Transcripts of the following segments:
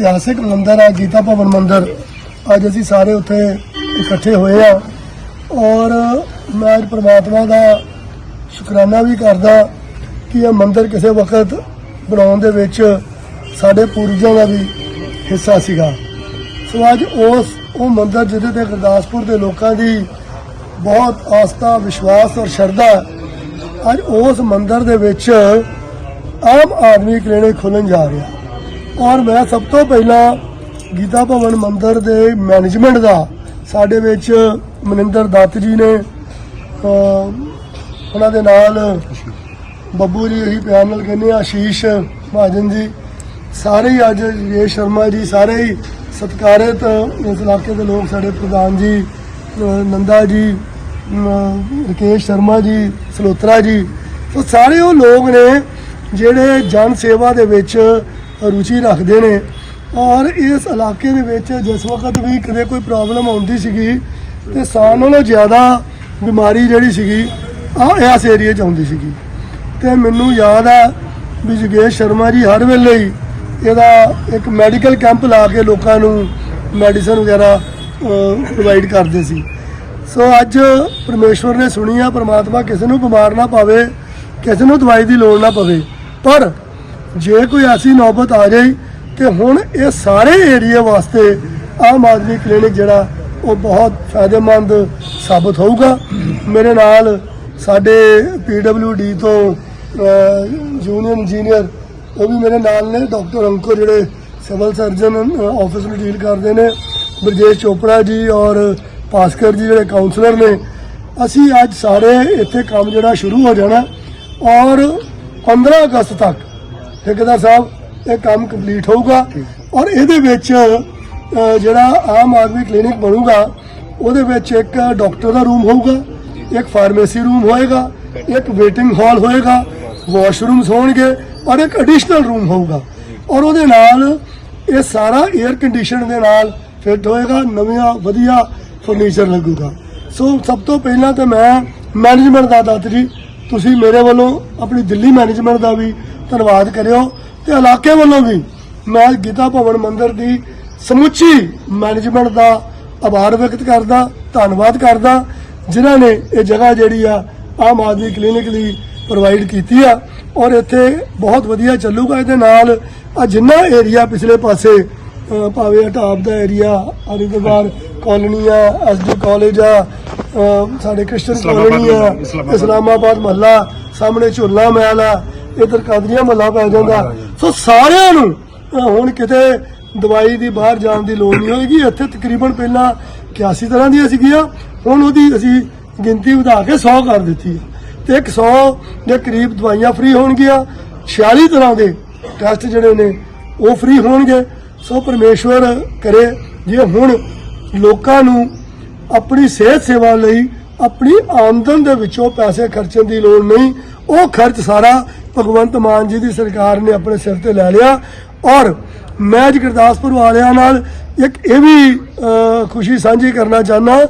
ਇਤਿਹਾਸਿਕ ਮੰਦਿਰ ਹੈ ਗੀਤਾ ਭਵਨ ਮੰਦਿਰ। ਅੱਜ ਅਸੀਂ ਸਾਰੇ ਉੱਥੇ ਇਕੱਠੇ ਹੋਏ ਆ। ਔਰ ਮੈਂ ਅੱਜ ਪ੍ਰਮਾਤਮਾ ਦਾ ਸ਼ੁਕਰਾਨਾ ਵੀ ਕਰਦਾ ਕਿ ਇਹ ਮੰਦਿਰ ਕਿਸੇ ਵਕਤ ਬਣਾਉਣ ਦੇ ਵਿੱਚ ਸਾਡੇ ਪੂਰਵਜਾਂ ਦਾ ਵੀ ਹਿੱਸਾ ਸੀਗਾ। ਸੋ ਅੱਜ ਉਸ, ਉਹ ਮੰਦਿਰ ਜਿਹਦੇ ਤੇ ਗੁਰਦਾਸਪੁਰ ਦੇ ਲੋਕਾਂ ਦੀ ਬਹੁਤ ਆਸਥਾ, ਵਿਸ਼ਵਾਸ ਔਰ ਸ਼ਰਧਾ ਅੱਜ ਉਸ ਮੰਦਿਰ ਦੇ ਵਿੱਚ ਆਮ ਆਦਮੀ ਕਲੀਨਿਕ ਖੁੱਲਣ ਜਾ ਰਿਹਾ ਔਰ ਮੈਂ ਸਭ ਤੋਂ ਪਹਿਲਾਂ ਗੀਤਾ ਭਵਨ ਮੰਦਿਰ ਦੇ ਮੈਨੇਜਮੈਂਟ ਦਾ, ਸਾਡੇ ਵਿੱਚ ਮਨਿੰਦਰ ਦੱਤ ਜੀ ਨੇ ਉਹਨਾਂ ਦੇ ਨਾਲ ਬੱਬੂ ਜੀ ਇਹੀ ਪਿਆਰ ਨਾਲ ਕਹਿੰਦੇ ਆ ਆਸ਼ੀਸ਼ ਮਹਾਜਨ ਜੀ, ਸਾਰੇ ਹੀ ਅੱਜ ਰੇਸ਼ ਸ਼ਰਮਾ ਜੀ, ਸਾਰੇ ਹੀ ਸਤਿਕਾਰਿਤ ਇਸ ਇਲਾਕੇ ਦੇ ਲੋਕ, ਸਾਡੇ ਪ੍ਰਧਾਨ ਜੀ ਨੰਦਾ ਜੀ ਅਹ ਰਕੇਸ਼ ਸ਼ਰਮਾ ਜੀ, ਸਲੋਤਰਾ ਜੀ ਸੋ ਸਾਰੇ ਉਹ ਲੋਕ ਨੇ ਜਿਹੜੇ ਜਨ ਸੇਵਾ ਦੇ ਵਿੱਚ ਰੁਚੀ ਰੱਖਦੇ ਨੇ। ਔਰ ਇਸ ਇਲਾਕੇ ਦੇ ਵਿੱਚ ਜਿਸ ਵਕਤ ਵੀ ਕਦੇ ਕੋਈ ਪ੍ਰੋਬਲਮ ਆਉਂਦੀ ਸੀਗੀ, ਤੇ ਸਾਲ ਨਾਲੋਂ ਜ਼ਿਆਦਾ ਬਿਮਾਰੀ ਜਿਹੜੀ ਸੀਗੀ ਆ ਇਸ ਏਰੀਏ 'ਚ ਆਉਂਦੀ ਸੀਗੀ। ਤੇ ਮੈਨੂੰ ਯਾਦ ਹੈ ਵੀ ਜਗੇਸ਼ ਸ਼ਰਮਾ ਜੀ ਹਰ ਵੇਲੇ ਹੀ ਇਹਦਾ ਇੱਕ ਮੈਡੀਕਲ ਕੈਂਪ ਲਾ ਕੇ ਲੋਕਾਂ ਨੂੰ ਮੈਡੀਸਨ ਵਗੈਰਾ ਪ੍ਰੋਵਾਈਡ ਕਰਦੇ ਸੀ। ਸੋ ਅੱਜ ਪਰਮੇਸ਼ਵਰ ਨੇ ਸੁਣੀ ਆ, ਪ੍ਰਮਾਤਮਾ ਕਿਸੇ ਨੂੰ ਬਿਮਾਰ ਨਾ ਪਾਵੇ, ਕਿਸੇ ਨੂੰ ਦਵਾਈ ਦੀ ਲੋੜ ਨਾ ਪਵੇ। ਪਰ ਜੇ ਕੋਈ ਐਸੀ ਨੌਬਤ ਆ ਜਾਈ ਤੇ ਹੁਣ ਇਹ ਸਾਰੇ ਏਰੀਆ ਵਾਸਤੇ ਆਮ ਆਦਮੀ ਕਲੀਨਿਕ ਜਿਹੜਾ, ਉਹ ਬਹੁਤ ਫਾਇਦੇਮੰਦ ਸਾਬਤ ਹੋਊਗਾ। ਮੇਰੇ ਨਾਲ ਸਾਡੇ ਡੀ ਤੋਂ ਜੂਨੀਅਰ ਇੰਜੀਨੀਅਰ, ਉਹ ਵੀ ਮੇਰੇ ਨਾਲ ਨੇ। ਡਾਕਟਰ ਅੰਕੁਰ ਜਿਹੜੇ ਸਿਵਲ ਸਰਜਨ ਆਫਿਸ ਨੂੰ ਡੀਲ ਕਰਦੇ ਨੇ। ਬ੍ਰਜੇਸ਼ ਚੋਪੜਾ ਜੀ ਔਰ ਭਾਸਕਰ ਜੀ ਜਿਹੜੇ ਕਾਉਂਸਲਰ ਨੇ। ਅਸੀਂ ਅੱਜ ਸਾਰੇ ਇੱਥੇ ਕੰਮ ਜਿਹੜਾ ਸ਼ੁਰੂ ਹੋ ਜਾਣਾ ਔਰ 15 ਅਗਸਤ ਤੱਕ ਠੇਕੇਦਾਰ ਸਾਹਿਬ, ਇਹ ਕੰਮ ਕੰਪਲੀਟ ਹੋਊਗਾ ਔਰ ਇਹਦੇ ਵਿੱਚ ਜਿਹੜਾ ਆਮ ਆਦਮੀ ਕਲੀਨਿਕ ਬਣੂਗਾ, ਉਹਦੇ ਵਿੱਚ ਇੱਕ ਡਾਕਟਰ ਦਾ ਰੂਮ ਹੋਊਗਾ, ਇੱਕ ਫਾਰਮੇਸੀ ਰੂਮ ਹੋਏਗਾ, ਇੱਕ ਵੇਟਿੰਗ ਹਾਲ ਹੋਏਗਾ ਵਾਸ਼ਰੂਮਸ ਹੋਣਗੇ ਔਰ ਇੱਕ ਐਡੀਸ਼ਨਲ ਰੂਮ ਹੋਊਗਾ। ਔਰ ਉਹਦੇ ਨਾਲ ਇਹ ਸਾਰਾ 에ਅਰ ਕੰਡੀਸ਼ਨ ਦੇ ਨਾਲ ਫਿੱਟ ਹੋਏਗਾ, ਨਵੀਆਂ ਵਧੀਆ ਫਰਨੀਚਰ ਲੱਗੂਗਾ। ਸੋ ਸਭ ਤੋਂ ਪਹਿਲਾਂ ਤਾਂ ਮੈਂ ਮੈਨੇਜਮੈਂਟ ਦਾ ਦਾਤ ਜੀ, ਤੁਸੀਂ ਮੇਰੇ ਵੱਲੋਂ ਆਪਣੀ ਦਿੱਲੀ ਮੈਨੇਜਮੈਂਟ ਦਾ ਵੀ ਧੰਨਵਾਦ ਕਰਿਓ ਤੇ ਇਲਾਕੇ ਵੱਲੋਂ ਵੀ ਮੈਂ ਗੀਤਾ ਭਵਨ ਮੰਦਿਰ ਦੀ ਸਮੁੱਚੀ ਮੈਨੇਜਮੈਂਟ ਦਾ ਆਭਾਰ ਵਿਅਕਤ ਕਰਦਾ ਧੰਨਵਾਦ ਕਰਦਾ ਜਿਨ੍ਹਾਂ ਨੇ ਇਹ ਜਗ੍ਹਾ ਜਿਹੜੀ ਆ ਆਮ ਆਦਮੀ ਕਲੀਨਿਕ ਲਈ ਪ੍ਰੋਵਾਈਡ ਕੀਤੀ ਆ ਔਰ ਇੱਥੇ ਬਹੁਤ ਵਧੀਆ ਚੱਲੂਗਾ ਇਹਦੇ ਨਾਲ ਆ ਜਿੰਨਾ ਏਰੀਆ ਪਿਛਲੇ ਪਾਸੇ ਭਾਵੇਂ ਹਟਾਪ ਦਾ ਏਰੀਆ ਹਰੀਦਵਾਰ ਕਾਲੋਨੀ ਆ ਐਸਡੀ ਕਾਲਜ ਆ ਸਾਡੇ ਕ੍ਰਿਸਚਨ ਕਾਲੋਨੀ ਆ। ਇਸਲਾਮਾਬਾਦ ਮਹੱਲਾ ਸਾਹਮਣੇ ਝੋਲਾ ਮਹਿਲ ਆ ਇਧਰ ਕਾਦਰੀਆ ਮਹੱਲਾ ਪੈ ਜਾਂਦਾ। ਸੋ ਸਾਰਿਆਂ ਨੂੰ ਹੁਣ ਕਿਤੇ ਦਵਾਈ ਦੀ ਬਾਹਰ ਜਾਣ ਦੀ ਲੋੜ ਨਹੀਂ ਹੋਏਗੀ। ਇੱਥੇ ਤਕਰੀਬਨ ਪਹਿਲਾਂ 81 ਤਰ੍ਹਾਂ ਦੀਆਂ ਸੀਗੀਆਂ। ਹੁਣ ਉਹਦੀ ਅਸੀਂ ਗਿਣਤੀ ਵਧਾ ਕੇ 100 ਕਰ ਦਿੱਤੀ ਹੈ। ਤੇ 100 ਦੇ ਕਰੀਬ ਦਵਾਈਆਂ ਫ੍ਰੀ ਹੋਣਗੀਆਂ। 46 ਤਰ੍ਹਾਂ ਦੇ ਟੈਸਟ ਜਿਹੜੇ ਨੇ, ਉਹ ਫ੍ਰੀ ਹੋਣਗੇ। ਸੋ ਪਰਮੇਸ਼ਵਰ ਕਰੇ ਜੇ ਹੁਣ ਲੋਕਾਂ ਨੂੰ ਆਪਣੀ ਸਿਹਤ ਸੇਵਾ ਲਈ, ਆਪਣੀ ਆਮਦਨ ਦੇ ਵਿੱਚੋਂ ਪੈਸੇ ਖਰਚਣ ਦੀ ਲੋੜ ਨਹੀਂ, ਉਹ ਖਰਚ ਸਾਰਾ ਭਗਵੰਤ ਮਾਨ ਜੀ ਦੀ ਸਰਕਾਰ ਨੇ ਆਪਣੇ ਸਿਰ ਤੇ ਲੈ ਲਿਆ ਔਰ ਮੈਂ ਅੱਜ ਗੁਰਦਾਸਪੁਰ ਵਾਲਿਆਂ ਨਾਲ ਇੱਕ ਇਹ ਵੀ ਖੁਸ਼ੀ ਸਾਂਝੀ ਕਰਨਾ ਚਾਹੁੰਦਾ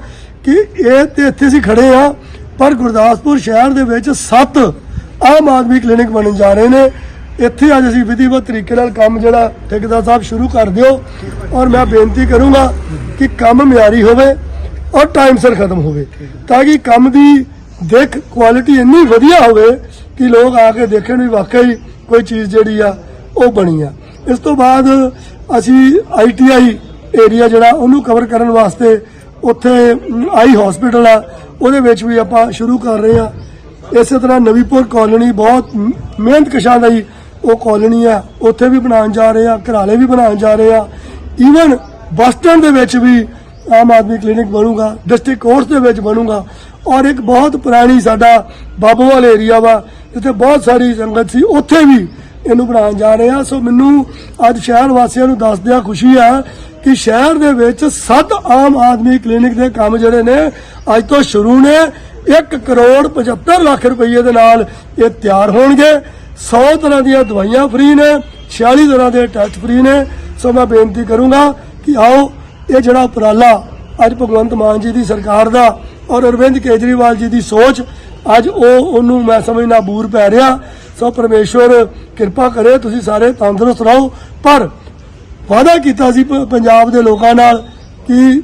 ਕਿ ਇਹ ਤੇ ਇੱਥੇ ਅਸੀਂ ਖੜੇ ਆ ਪਰ ਗੁਰਦਾਸਪੁਰ ਸ਼ਹਿਰ ਦੇ ਵਿੱਚ ਸੱਤ ਆਮ ਆਦਮੀ ਕਲੀਨਿਕ ਬਣਨ ਜਾ ਰਹੇ ਨੇ। ਇੱਥੇ ਅੱਜ ਅਸੀਂ ਵਿਧੀਵਤ ਤਰੀਕੇ ਨਾਲ ਕੰਮ ਜਿਹੜਾ ਠੇਕੇਦਾਰ ਸਾਹਿਬ ਸ਼ੁਰੂ ਕਰ ਦਿਓ ਔਰ ਮੈਂ ਬੇਨਤੀ ਕਰੂੰਗਾ ਕਿ ਕੰਮ ਮਿਆਰੀ ਹੋਵੇ ਔਰ ਟਾਈਮ ਸਿਰ ਖਤਮ ਹੋਵੇ, ਤਾਂ ਕਿ ਕੰਮ ਦੀ ਦੇਖ ਕੁਆਲਿਟੀ ਇੰਨੀ ਵਧੀਆ ਹੋਵੇ ਕਿ ਲੋਕ ਆ ਕੇ ਦੇਖਣ ਵੀ ਵਾਕਈ ਕੋਈ ਚੀਜ਼ ਜਿਹੜੀ ਆ, ਉਹ ਬਣੀ ਆ। ਇਸ ਤੋਂ ਬਾਅਦ ਅਸੀਂ ਆਈਟੀਆਈ ਏਰੀਆ ਜਿਹੜਾ, ਉਹਨੂੰ ਕਵਰ ਕਰਨ ਵਾਸਤੇ ਉੱਥੇ ਆਈ ਹਸਪੀਟਲ ਆ। ਉਹਦੇ ਵਿੱਚ ਵੀ ਆਪਾਂ ਸ਼ੁਰੂ ਕਰ ਰਹੇ ਆ। ਇਸੇ ਤਰ੍ਹਾਂ ਨਵੀਪੁਰ ਕਾਲੋਨੀ ਬਹੁਤ ਮ- ਮਿਹਨਤ ਕਸ਼ਾਂ ਦਾ ਹੀ ਉਹ ਕਾਲੋਨੀ ਆ। ਉੱਥੇ ਵੀ ਬਣਾਉਣ ਜਾ ਰਹੇ ਆ, ਘਰਾਲੇ ਵੀ ਬਣਾਉਣ ਜਾ ਰਹੇ ਆ। ਈਵਨ ਬੱਸ ਸਟੈਂਡ ਦੇ ਵਿੱਚ ਵੀ ਆਮ ਆਦਮੀ ਕਲੀਨਿਕ ਬਣੂਗਾ ਡਿਸਟ੍ਰਿਕਟ ਕੋਰਟ ਦੇ ਵਿੱਚ ਬਣੂਗਾ। ਔਰ ਇੱਕ ਬਹੁਤ ਪੁਰਾਣੀ ਸਾਡਾ ਬਾਬੋਵਾਲ ਏਰੀਆ ਵਾ ਜਿੱਥੇ ਬਹੁਤ ਸਾਰੀ ਸੰਗਤ ਸੀ, ਉੱਥੇ ਵੀ ਇਹਨੂੰ ਬਣਾਉਣ ਜਾ ਰਹੇ ਆ ਸੋ ਮੈਨੂੰ ਅੱਜ ਸ਼ਹਿਰ ਵਾਸੀਆਂ ਨੂੰ ਦੱਸਦਿਆਂ ਖੁਸ਼ੀ ਆ ਕਿ ਸ਼ਹਿਰ ਦੇ ਵਿੱਚ ਸੱਤ ਆਮ ਆਦਮੀ ਕਲੀਨਿਕ ਦੇ ਕੰਮ ਜਿਹੜੇ ਨੇ, ਅੱਜ ਤੋਂ ਸ਼ੁਰੂ ਨੇ। 1 ਕਰੋੜ 75 ਲੱਖ ਰੁਪਏ ਦੇ ਨਾਲ ਇਹ ਤਿਆਰ ਹੋਣਗੇ। 100 ਤਰ੍ਹਾਂ ਦੀਆਂ ਦਵਾਈਆਂ ਫ੍ਰੀ ਨੇ 46 ਤਰ੍ਹਾਂ ਦੇ ਟੈਸਟ ਫ੍ਰੀ ਨੇ। ਸੋ ਮੈਂ ਬੇਨਤੀ ਕਰੂੰਗਾ ਕਿ ਆਓ, ਇਹ ਜਿਹੜਾ ਉਪਰਾਲਾ ਅੱਜ ਭਗਵੰਤ ਮਾਨ ਜੀ ਦੀ ਸਰਕਾਰ ਦਾ ਔਰ ਅਰਵਿੰਦ ਕੇਜਰੀਵਾਲ ਜੀ ਦੀ ਸੋਚ ਅੱਜ ਉਹ ਉਹਨੂੰ ਮੈਂ ਸਮਝਣਾ ਬੂਰ ਪੈ ਰਿਹਾ। ਸੋ ਪਰਮੇਸ਼ਵਰ, ਕਿਰਪਾ ਕਰੇ ਤੁਸੀਂ ਸਾਰੇ ਤੰਦਰੁਸਤ ਰਹੋ। ਪਰ ਵਾਅਦਾ ਕੀਤਾ ਸੀ ਪੰਜਾਬ ਦੇ ਲੋਕਾਂ ਨਾਲ ਕਿ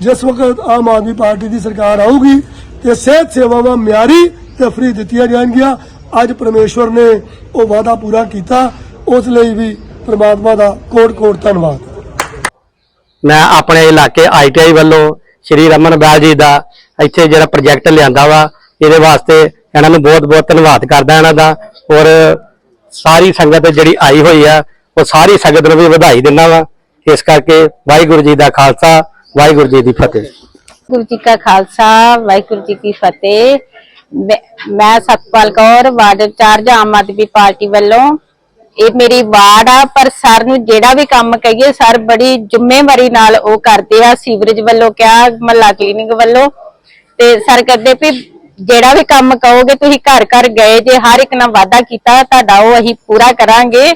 ਜਿਸ ਵਕਤ ਆਮ ਆਦਮੀ ਪਾਰਟੀ ਦੀ ਸਰਕਾਰ ਆਊਗੀ ਤੇ ਸਿਹਤ ਸੇਵਾਵਾਂ ਮਿਆਰੀ ਤੇ ਫ੍ਰੀ ਦਿੱਤੀਆਂ ਜਾਣਗੀਆਂ, ਅੱਜ ਪਰਮੇਸ਼ਵਰ ਨੇ ਉਹ ਵਾਅਦਾ ਪੂਰਾ ਕੀਤਾ। ਉਸ ਲਈ ਵੀ ਪ੍ਰਮਾਤਮਾ ਦਾ ਕੋਟ ਕੋਟ ਧੰਨਵਾਦ। ਮੈਂ ਆਪਣੇ ਇਲਾਕੇ ਆਈਟੀਆਈ ਵੱਲੋਂ ਸ਼੍ਰੀ ਰਮਨ ਬੈਲ ਜੀ ਦਾ ਇੱਥੇ ਜਿਹੜਾ ਪ੍ਰੋਜੈਕਟ ਲਿਆਂਦਾ ਵਾ ਇਹਦੇ ਵਾਸਤੇ ਇਹਨਾਂ ਨੂੰ ਬਹੁਤ ਬਹੁਤ ਧੰਨਵਾਦ ਕਰਦਾ ਇਹਨਾਂ ਦਾ। ਔਰ ਸਾਰੀ ਸੰਗਤ ਜਿਹੜੀ ਆਈ ਹੋਈ ਆ, ਉਹ ਸਾਰੀ ਸੰਗਤ ਨੂੰ ਵੀ ਵਧਾਈ ਦਿੰਦਾ ਵਾ। ਇਸ ਕਰਕੇ ਵਾਹਿਗੁਰੂ ਜੀ ਦਾ ਖਾਲਸਾ, ਵਾਹਿਗੁਰੂ ਜੀ ਦੀ ਫਤਿਹ। ਗੁਰੂ ਜੀ ਕਾ ਖਾਲਸਾ, ਵਾਹਿਗੁਰੂ ਜੀ ਕੀ ਫਤਿਹ। ਮੈਂ- ਮੈਂ Satpal Kaur, ward incharge Aam Aadmi party ਵੱਲੋਂ। ਇਹ ਮੇਰੀ ਵਾਰਡ ਆ, ਪਰ ਸਰ ਨੂੰ ਜਿਹੜਾ ਵੀ ਕੰਮ ਕਹੀਏ, ਸਰ ਬੜੀ ਜ਼ਿੰਮੇਵਾਰੀ ਨਾਲ ਉਹ ਕਰਦੇ ਆ। ਸੀਵਰੇਜ ਵੱਲੋਂ ਕਿਹਾ, ਮਹੱਲਾ ਕਲੀਨਿਕ ਵੱਲੋਂ। ਤੇ ਸਰ ਕਹਿੰਦੇ ਵੀ ਜਿਹੜਾ ਵੀ ਕੰਮ ਕਹੋਗੇ ਤੁਸੀਂ ਘਰ ਘਰ ਗਏ ਜੇ ਹਰ ਇੱਕ ਨਾਲ ਵਾਅਦਾ ਕੀਤਾ ਤੁਹਾਡਾ ਉਹ ਅਸੀਂ ਪੂਰਾ ਕਰਾਂਗੇ।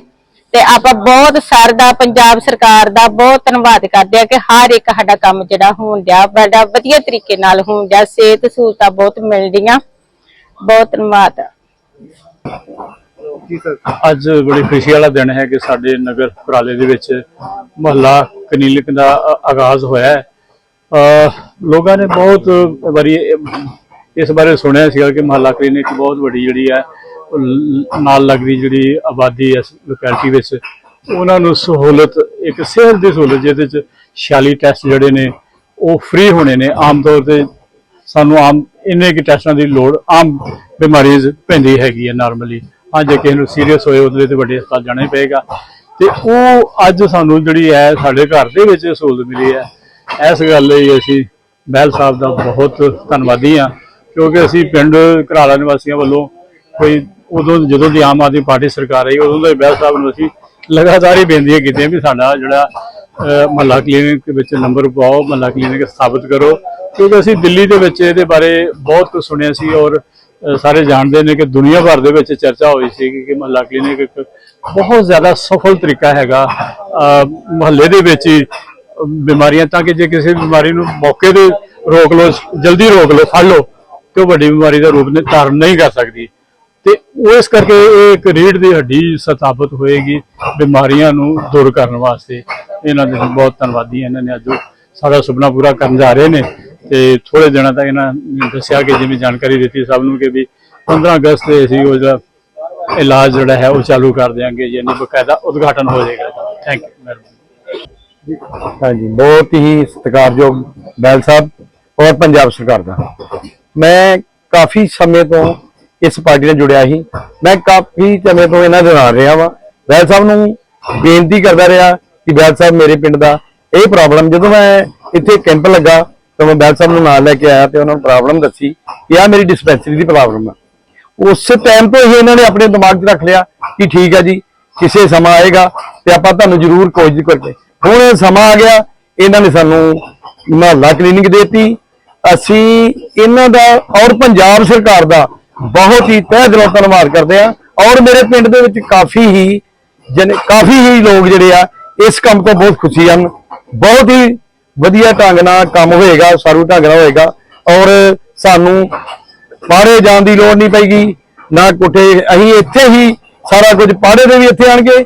ਤੇ ਆਪਾਂ ਬਹੁਤ ਸਰ ਦਾ ਪੰਜਾਬ ਸਰਕਾਰ ਦਾ ਬਹੁਤ ਧੰਨਵਾਦ ਕਰਦੇ ਆ ਕਿ ਹਰ ਇੱਕ ਸਾਡਾ ਕੰਮ ਜਿਹੜਾ ਹੋਣ ਡਿਆ ਬੜਾ ਵਧੀਆ ਤਰੀਕੇ ਨਾਲ ਹੋਣ ਡਿਆ ਸਿਹਤ ਸਹੂਲਤਾਂ ਬਹੁਤ ਮਿਲਦੀਆਂ ਬਹੁਤ ਧੰਨਵਾਦ। ਅੱਜ ਬੜੀ ਖੁਸ਼ੀ ਵਾਲਾ ਦਿਨ ਹੈ ਕਿ ਸਾਡੇ ਨਗਰ ਪ੍ਰਾਲੇ ਦੇ ਵਿੱਚ ਮਹੱਲਾ ਕਲੀਨਿਕ ਦਾ ਆਗਾਜ਼ ਹੋਇਆ ਹੈ। ਲੋਕਾਂ ਨੇ ਬਹੁਤ ਵਾਰੀ ਇਹ- ਇਸ ਬਾਰੇ ਸੁਣਿਆ ਸੀਗਾ ਕਿ ਮਹੱਲਾ ਕਲੀਨਿਕ ਬਹੁਤ ਵੱਡੀ ਜਿਹੜੀ ਹੈ ਨਾਲ ਲੱਗਦੀ ਜਿਹੜੀ ਆਬਾਦੀ ਇਸ ਲੋਕੈਲਿਟੀ ਵਿੱਚ, ਉਹਨਾਂ ਨੂੰ ਸਹੂਲਤ, ਇੱਕ ਸਿਹਤ ਦੀ ਸਹੂਲਤ ਜਿਹਦੇ 'ਚ 46 ਟੈਸਟ ਜਿਹੜੇ ਨੇ, ਉਹ ਫ੍ਰੀ ਹੋਣੇ ਨੇ। ਆਮ ਤੌਰ ਤੇ ਸਾਨੂੰ ਆਮ, ਇੰਨੇ ਕਿ ਟੈਸਟਾਂ ਦੀ ਲੋੜ ਆਮ ਬਿਮਾਰੀ ਪੈਂਦੀ ਹੈਗੀ ਹੈ ਨਾਰਮਲੀ ਹਾਂ, ਜੇ ਕਿਸੇ ਨੂੰ ਸੀਰੀਅਸ ਹੋਏ, ਉਹਦੇ ਲਈ ਤੇ ਵੱਡੇ ਹਸਪਤਾਲ ਜਾਣਾ ਹੀ ਪਏਗਾ। ਤੇ ਉਹ ਅੱਜ ਸਾਨੂੰ ਜਿਹੜੀ ਹੈ, ਸਾਡੇ ਘਰ ਦੇ ਵਿੱਚ ਸਹੂਲਤ ਮਿਲੀ ਹੈ। ਇਸ ਗੱਲ ਲਈ ਅਸੀਂ ਬਹਿਲ ਸਾਹਿਬ ਦਾ ਬਹੁਤ ਧੰਨਵਾਦੀ ਹਾਂ। ਕਿਉਂਕਿ ਅਸੀਂ ਪਿੰਡ ਘਰਾਲਾ ਨਿਵਾਸੀਆਂ ਵੱਲੋਂ ਕੋਈ ਉਦੋਂ ਜਦੋਂ ਦੀ ਆਮ ਆਦਮੀ ਪਾਰਟੀ ਸਰਕਾਰ ਆਈ, ਉਦੋਂ ਦੇ ਬਹਿਲ ਸਾਹਿਬ ਨੂੰ ਅਸੀਂ ਲਗਾਤਾਰ ਹੀ ਬੇਨਤੀਆਂ ਕੀਤੀਆਂ ਵੀ ਸਾਡਾ ਜਿਹੜਾ ਮਹੱਲਾ ਕਲੀਨਿਕ ਵਿੱਚ ਨੰਬਰ ਪਾਓ, ਮਹੱਲਾ ਕਲੀਨਿਕ ਸਥਾਪਿਤ ਕਰੋ। ਕਿਉਂਕਿ ਅਸੀਂ ਦਿੱਲੀ ਦੇ ਵਿੱਚ ਇਹਦੇ ਬਾਰੇ ਬਹੁਤ ਕੁਝ ਸੁਣਿਆ ਸੀ ਔਰ ਸਾਰੇ ਜਾਣਦੇ ਨੇ ਕਿ ਦੁਨੀਆ ਭਰ ਦੇ ਵਿੱਚ ਚਰਚਾ ਹੋਈ ਸੀ ਕਿ ਮਹੱਲਾ ਕਲੀਨਿਕ ਇੱਕ ਬਹੁਤ ਜ਼ਿਆਦਾ ਸਫਲ ਤਰੀਕਾ ਹੈਗਾ ਮਹੱਲੇ ਦੇ ਵਿੱਚ ਹੀ ਬਿਮਾਰੀਆਂ, ਤਾਂ ਕਿ ਜੇ ਕਿਸੇ ਬਿਮਾਰੀ ਨੂੰ ਮੌਕੇ ਤੇ ਰੋਕ ਲਓ, ਜਲਦੀ ਰੋਕ ਲਓ, ਫੜ ਲਓ ਤੇ ਉਹ ਵੱਡੀ ਬਿਮਾਰੀ ਦਾ ਰੂਪ ਧਾਰਨ ਨਹੀਂ ਕਰ ਸਕਦੀ। ਤੇ ਉਹ ਇਸ ਕਰਕੇ ਇਹ ਇੱਕ ਰੀੜ ਦੀ ਹੱਡੀ ਸਥਾਪਿਤ ਹੋਏਗੀ ਬਿਮਾਰੀਆਂ ਨੂੰ ਦੂਰ ਕਰਨ ਵਾਸਤੇ। ਇਹਨਾਂ ਦੇ ਬਹੁਤ ਧੰਨਵਾਦੀ ਇਹਨਾਂ ਨੇ ਅੱਜ ਸਾਡਾ ਸੁਪਨਾ ਪੂਰਾ ਕਰਨ ਜਾ ਰਹੇ ਨੇ ਤੇ ਥੋੜੇ ਦਿਨਾਂ ਤੱਕ ਇਹਨਾਂ ਨੇ ਦੱਸਿਆ ਕਿ ਜਿਵੇਂ ਜਾਣਕਾਰੀ ਦਿੱਤੀ ਸਭ ਨੂੰ ਕਿ ਵੀ 15 ਅਗਸਤ ਤੇ ਅਸੀਂ ਉਹ ਜਿਹੜਾ ਇਲਾਜ ਜਿਹੜਾ ਹੈ ਉਹ ਚਾਲੂ ਕਰ ਦਿਆਂਗੇ। ਯਾਨੀ ਬਕਾਇਦਾ ਉਦਘਾਟਨ ਹੋ ਜਾਏਗਾ। ਥੈਂਕ ਯੂ ਮਿਹਰਬਾਨੀ ਹਾਂਜੀ, ਬਹੁਤ ਹੀ ਸਤਿਕਾਰਯੋਗ ਬੈਲ ਸਾਹਿਬ ਔਰ ਪੰਜਾਬ ਸਰਕਾਰ ਦਾ। ਮੈਂ ਕਾਫੀ ਸਮੇਂ ਤੋਂ ਇਸ ਪਾਰਟੀ ਨਾਲ ਜੁੜਿਆ ਸੀ। ਮੈਂ ਕਾਫੀ ਸਮੇਂ ਤੋਂ ਇਹਨਾਂ ਦੇ ਨਾਲ ਰਿਹਾ ਵਾਂ। ਵੈਲ ਸਾਹਿਬ ਨੂੰ ਬੇਨਤੀ ਕਰਦਾ ਰਿਹਾ ਕਿ ਵੈਲ ਸਾਹਿਬ ਮੇਰੇ ਪਿੰਡ ਦਾ ਇਹ ਪ੍ਰੋਬਲਮ ਜਦੋਂ ਮੈਂ ਇੱਥੇ ਕੈਂਪ ਲੱਗਾ, ਤਾਂ ਮੈਂ ਵੈਲ ਸਾਹਿਬ ਨੂੰ ਨਾਲ ਲੈ ਕੇ ਆਇਆ ਤੇ ਉਹਨਾਂ ਨੂੰ ਪ੍ਰੋਬਲਮ ਦੱਸੀ ਕਿ ਆਹ ਮੇਰੀ ਡਿਸਪੈਂਸਰੀ ਦੀ ਪ੍ਰੋਬਲਮ ਆ। ਉਸ ਟਾਈਮ ਤੋਂ ਹੀ ਇਹਨਾਂ ਨੇ ਆਪਣੇ ਦਿਮਾਗ 'ਚ ਰੱਖ ਲਿਆ ਕਿ ਠੀਕ ਹੈ ਜੀ, ਕਿਸੇ ਸਮਾਂ ਆਏਗਾ ਤੇ ਆਪਾਂ ਤੁਹਾਨੂੰ ਜ਼ਰੂਰ ਕੋਸ਼ਿਸ਼ ਕਰਕੇ ਹੁਣ ਸਮਾਂ ਆ ਗਿਆ, ਇਹਨਾਂ ਨੇ ਸਾਨੂੰ ਮਹੱਲਾ ਕਲੀਨਿਕ ਦੇਤੀ ਅਸੀਂ ਇਹਨਾਂ ਦਾ ਔਰ ਪੰਜਾਬ ਸਰਕਾਰ ਦਾ ਬਹੁਤ ਹੀ ਤਹਿ ਦਿਲੋਂ ਧੰਨਵਾਦ ਕਰਦੇ ਆ ਔਰ ਮੇਰੇ ਪਿੰਡ ਦੇ ਵਿੱਚ ਕਾਫੀ ਹੀ ਜਨ ਕਾਫੀ ਹੀ ਲੋਕ ਜਿਹੜੇ ਆ, ਇਸ ਕੰਮ ਤੋਂ ਬਹੁਤ ਖੁਸ਼ੀ ਹਨ। ਬਹੁਤ ਹੀ ਵਧੀਆ ਢੰਗ ਨਾਲ ਕੰਮ ਹੋਏਗਾ, ਸਾਰੂ ਢੰਗ ਨਾਲ ਹੋਏਗਾ। ਔਰ ਸਾਨੂੰ ਪਾੜੇ ਜਾਣ ਦੀ ਲੋੜ ਨਹੀਂ ਪੈਗੀ ਨਾ ਕੋਠੇ, ਅਸੀਂ ਇੱਥੇ ਹੀ ਸਾਰਾ ਕੁਝ ਪਾੜੇ ਦੇ ਵੀ ਇੱਥੇ ਆਣਗੇ,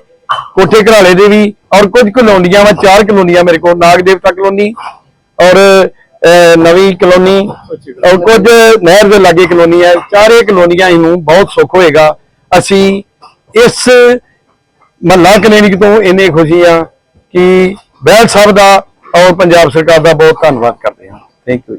ਕੋਠੇ ਘਰਾਲੇ ਦੇ ਵੀ। ਔਰ ਕੁਝ ਕਲੋਨੀਆਂ ਵਾ, ਚਾਰ ਕਲੋਨੀਆਂ ਮੇਰੇ ਕੋਲ ਨਾਗ ਦੇਵਤਾ ਕਲੋਨੀ ਔਰ ਨਵੀਂ ਕਲੋਨੀ ਔਰ ਕੁਝ ਨਹਿਰ ਦੇ ਲਾਗੇ ਕਲੋਨੀ ਹੈ। ਚਾਰੇ ਕਲੋਨੀਆਂ ਨੂੰ ਬਹੁਤ ਸੁੱਖ ਹੋਏਗਾ। ਅਸੀਂ ਇਸ ਮਹੱਲਾ ਕਲੀਨਿਕ ਤੋਂ ਇੰਨੇ ਖੁਸ਼ੀ ਆ ਕਿ ਬੈਲ ਸਾਹਿਬ ਦਾ ਔਰ ਪੰਜਾਬ ਸਰਕਾਰ ਦਾ ਬਹੁਤ ਧੰਨਵਾਦ ਕਰਦੇ ਹਾਂ। Thank you